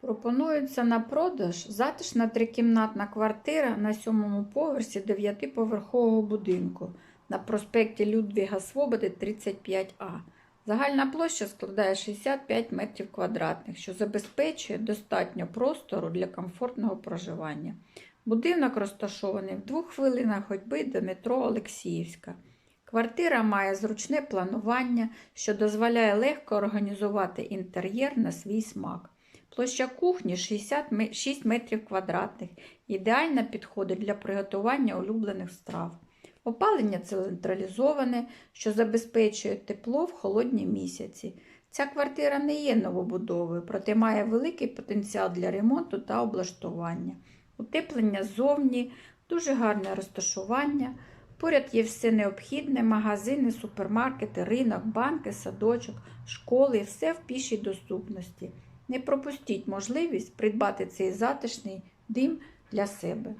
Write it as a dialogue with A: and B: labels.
A: Пропонується на продаж затишна трикімнатна квартира на сьомому поверсі дев'ятиповерхового будинку на проспекті Людвіга Свободи 35А. Загальна площа складає 65 метрів квадратних, що забезпечує достатньо простору для комфортного проживання. Будинок розташований в двох хвилинах ходьби до метро Олексіївська. Квартира має зручне планування, що дозволяє легко організувати інтер'єр на свій смак. Площа кухні 66 метрів квадратних, ідеально підходить для приготування улюблених страв. Опалення централізоване, що забезпечує тепло в холодні місяці. Ця квартира не є новобудовою, проте має великий потенціал для ремонту та облаштування. Утеплення ззовні, дуже гарне розташування. Поряд є все необхідне: магазини, супермаркети, ринок, банки, садочок, школи, все в пішій доступності. Не пропустіть можливість придбати цей затишний дим для себе.